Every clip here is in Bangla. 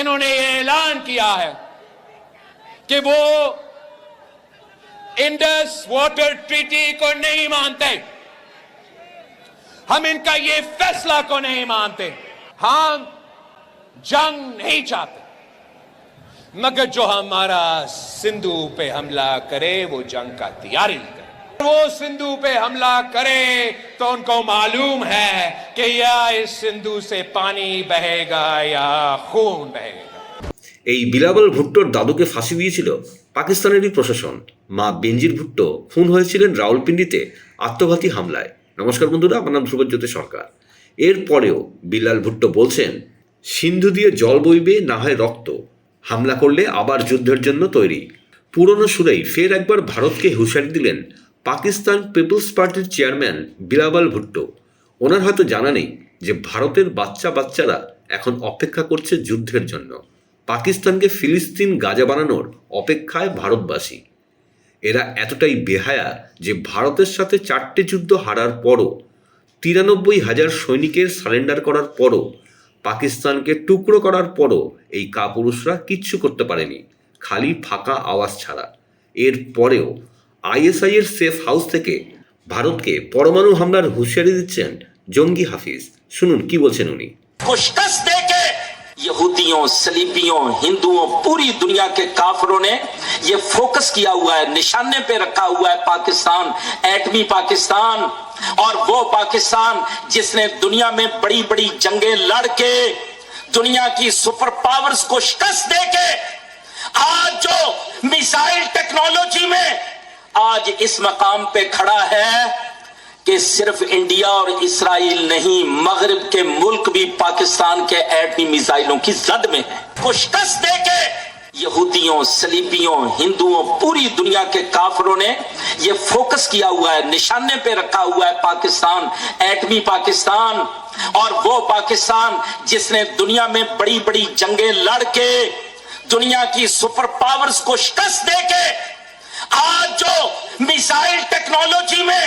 انہوں نے یہ اعلان کیا ہے کہ وہ انڈس واٹر ٹریٹی کو نہیں مانتے۔ ہم ان کا یہ فیصلہ کو نہیں مانتے۔ ہم جنگ نہیں چاہتے۔ مگر جو ہمارا سندھو پہ حملہ کرے، وہ جنگ کا تیاری کرے۔ وہ سندھو پہ حملہ کرے تو ان کو معلوم ہے कि या इस सिंधु से पानी बहेगा या खून बहेगा এই বিলাবল ভুট্টোর দাদুকে ফাঁসি দিয়েছিল পাকিস্তানেরই প্রশাসন মা বেনজির ভুট্টো খুন হয়েছিলেন রাওয়ালপিন্ডিতে আত্মঘাতী হামলায় নমস্কার বন্ধুরা আমার নাম ধ্রুবজ্যোতি সরকার এরপরেও বিলাল ভুট্টো বলছেন সিন্ধু দিয়ে জল বইবে না হয় রক্ত হামলা করলে আবার যুদ্ধের জন্য তৈরি পুরনো সুরেই ফের একবার ভারতকে হুঁশিয়ারি দিলেন পাকিস্তান পিপলস পার্টির চেয়ারম্যান বিলাবাল ভুট্টো ওনার হয়তো জানা নেই যে ভারতের বাচ্চা বাচ্চারা এখন অপেক্ষা করছে যুদ্ধের জন্য। পাকিস্তানকে ফিলিস্তিন গাজা বানানোর অপেক্ষায় ভারতবাসী। এরা এতটাই বেহায়া যে ভারতের সাথে চারটে যুদ্ধ হারার পরও, তিরানব্বই হাজার সৈনিকের সারেন্ডার করার পরও, পাকিস্তানকে টুকরো করার পরও এই কাপুরুষরা কিচ্ছু করতে পারেনি, খালি ফাঁকা আওয়াজ ছাড়া। এর পরেও আইএসআই এর সেফ হাউস থেকে ভারতকে পরমাণু হামলার হুঁশিয়ারি দিচ্ছেন জঙ্গি হাফিজ। শুনুন، কি বলছেন উনি? یہودیوں سلیبیوں ہندوؤں، پوری دنیا کے کافروں نے یہ فوکس کیا ہوا ہے، نشانے پہ رکھا ہوا ہے پاکستان، ایٹمی پاکستان، اور وہ پاکستان جس نے دنیا میں بڑی بڑی جنگیں لڑ کے دنیا کی سپر پاورز کو شکست دے کے آج جو میزائل ٹیکنالوجی میں آج اس مقام پہ کھڑا ہے کہ صرف انڈیا اور اسرائیل نہیں، مغرب کے ملک بھی پاکستان کے ایٹمی میزائلوں کی زد میں کشکس دے کے یہودیوں، سلیبیوں، ہندوؤں، پوری دنیا کے کافروں نے یہ فوکس کیا ہوا ہے، نشانے پہ رکھا ہوا ہے پاکستان۔ ایٹمی پاکستان اور وہ پاکستان جس نے دنیا میں بڑی بڑی جنگیں لڑ کے دنیا کی سپر پاورز کو شکست دے کے آج جو میزائل ٹیکنالوجی میں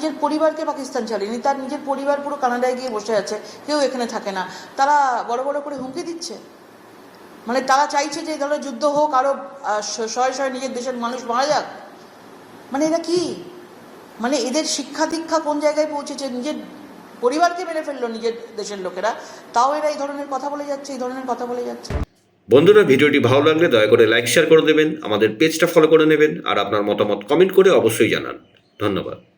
নিজের পরিবারকে পাকিস্তান ছাড়েনি তার নিজের পরিবার পুরো কানাডায় গিয়ে বসে আছে। কেউ এখানে থাকে না। তারা বড় বড় করে হুমকি দিচ্ছে। মানে তারা চাইছে যে ধরনের যুদ্ধ হোক আরও আহ, শ- শয়ে শয়ে নিজের দেশের মানুষ মারা যাক। মানে এরা কি? মানে এদের শিক্ষা দীক্ষা কোন জায়গায় পৌঁছেছে? নিজের পরিবারকে মেরে ফেলল নিজের দেশের লোকেরা। তাও এরা এই ধরনের কথা বলে যাচ্ছে এই ধরনের কথা বলে যাচ্ছে। বন্ধুরা ভিডিওটি ভালো লাগলে দয়া করে লাইক শেয়ার করে দেবেন। আমাদের পেজটা ফলো করে নেবেন। আর আপনার মতামত কমেন্ট করে অবশ্যই জানান। ধন্যবাদ।